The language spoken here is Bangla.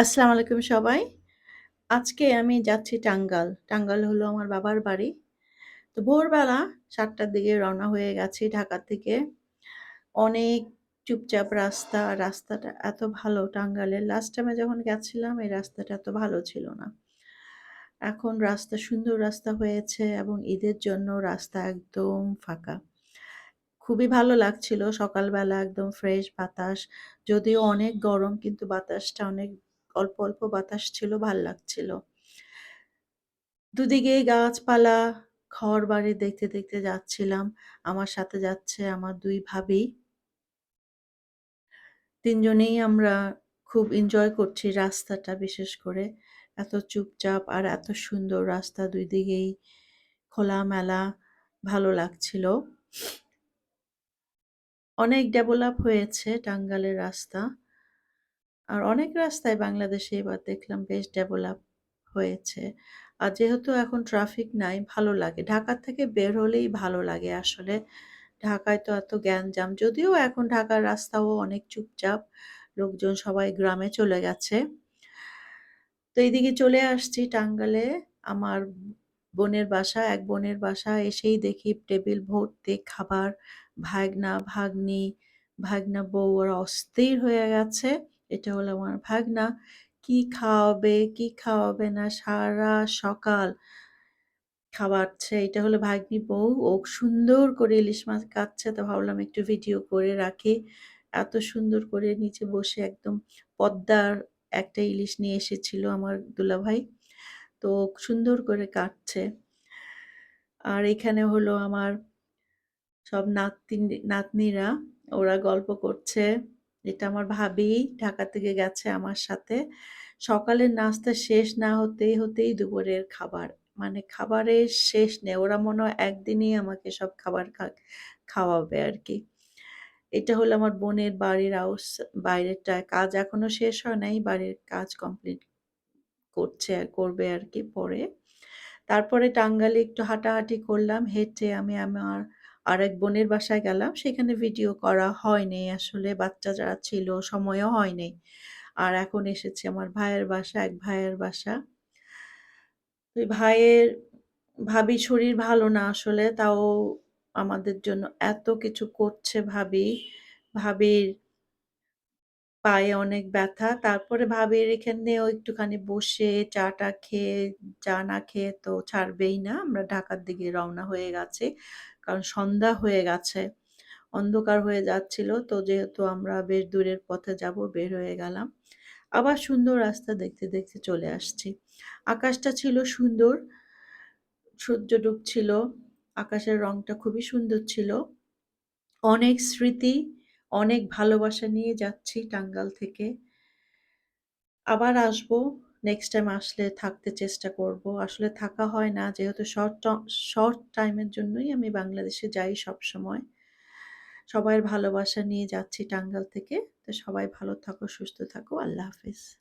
আসসালামু আলাইকুম সবাই। আজকে আমি যাচ্ছি টাঙ্গাল। টাঙ্গাল হলো আমার বাবার বাড়ি। তো ভোরবেলা সাতটার দিকে রওনা হয়ে গেছি ঢাকা থেকে। অনেক চুপচাপ রাস্তা। রাস্তাটা এত ভালো টাঙ্গালের। লাস্ট টাইমে যখন গেছিলাম, এই রাস্তাটা এত ভালো ছিল না। এখন রাস্তা সুন্দর রাস্তা হয়েছে এবং ঈদের জন্য রাস্তা একদম ফাঁকা। খুবই ভালো লাগছিল সকালবেলা একদম ফ্রেশ বাতাস। যদিও অনেক গরম, কিন্তু বাতাসটা অনেক অল্প, অল্প বাতাস ছিল ভালো লাগছিল। দুদিকেই গাছপালা, ঘরবাড়ি দেখতে, দেখতে যাচ্ছিলাম। আমার সাথে যাচ্ছে আমার দুই ভাবি। তিনজনেই আমরা খুব এনজয় করছি রাস্তাটা বিশেষ করে। এত চুপচাপ আর এত সুন্দর রাস্তা দুই দিকেই খোলামেলা ভালো লাগছিল। অনেক ডেভেলপ হয়েছে টাঙ্গালের রাস্তা। আর অনেক রাস্তায় বাংলাদেশে এবার দেখলাম বেশ ডেভেলপ হয়েছে। আর যেহেতু এখন ট্রাফিক নাই ভালো লাগে। ঢাকা থেকে বের হলেই ভালো লাগে আসলে। ঢাকায় তো এত গ্যাঞ্জাম। যদিও এখন ঢাকার রাস্তাও অনেক চুপচাপ। লোকজন সবাই গ্রামে চলে গেছে। তো এইদিকে চলে আসছি টাঙ্গালে আমার বোনের বাসা। এক বোনের বাসা এসেই দেখি টেবিল ভর্তি খাবার। ভাগনা, ভাগ্নি, ভাগনা বউ ওরা অস্থির হয়ে গেছে। এটা হলো আমার ভাগনা। কি খাওয়াবে, কি খাওয়াবে না সারা সকাল খাওয়াচ্ছে। এটা হলো ভাগ্নি বউ। ও সুন্দর করে ইলিশ মাছ কাটছে তো ভাবলাম একটু ভিডিও করে রাখি। এত সুন্দর করে নিচে বসে একদম পদ্মার একটা ইলিশ নিয়ে এসেছিল আমার দুলাভাই। তো সুন্দর করে কাটছে। আর এখানে হলো আমার সব নাতিন নাতনিরা ওরা গল্প করছে। এটা আমার ভাবি ঢাকা থেকে গেছে আমার সাথে। সকালের নাস্তা শেষ না হতেই, হতেই দুপুরের খাবার। মানে খাবারের শেষ নেই। ওরা মনে হয় একদিনেই আমাকে সব খাবার খাওয়াবে আরকি। এটা হলো আমার বোনের বাড়ির আউস বাইরেরটা কাজ এখনও শেষ হয় নাই। বাড়ির কাজ কমপ্লিট করছে আর করবে আরকি পরে। তারপরে টাঙ্গাইলে একটু হাঁটাহাঁটি করলাম। হেঁটে আমি আমার আরেক বোনের বাসায় গেলাম। সেখানে ভিডিও করা হয়নি আসলে বাচ্চা যারা ছিল সময়ও হয়নি। আর এখন এসেছে আমার ভাইয়ের বাসা, এক ভাইয়ের বাসা। ওই ভাইয়ের ভাবি শরীর ভালো না আসলে তাও আমাদের জন্য এত কিছু করছে ভাবি। ভাবির পায়ে অনেক ব্যথা। তারপরে ভাবির এখানেও একটুখানি বসে চা-টা খেয়ে, চা না খেয়ে তো ছাড়বেই না। আমরা ঢাকার দিকে রওনা হয়ে গেছি। কারণ সন্ধ্যা হয়ে গেছে। অন্ধকার হয়ে যাচ্ছিল। তো যেহেতু আমরা বেশ দূরের পথে যাব বের হয়ে গেলাম। আবার সুন্দর রাস্তা দেখতে, দেখতে চলে আসছি। আকাশটা ছিল সুন্দর। সূর্য ডুবছিল। আকাশের রংটা খুবই সুন্দর ছিল। অনেক স্মৃতি, অনেক ভালোবাসা নিয়ে যাচ্ছি টাঙ্গাল থেকে। আবার আসব নেক্সট টাইম আসলে থাকতে চেষ্টা করব। আসলে থাকা হয় না যেহেতু শর্ট শর্ট টাইমের জন্যই আমি বাংলাদেশে যাই সব সময় সবাই ভালোবাসা নিয়ে যাচ্ছি টাঙ্গাল থেকে। তো সবাই ভালো থাকো, সুস্থ থাকো। আল্লাহ হাফেজ।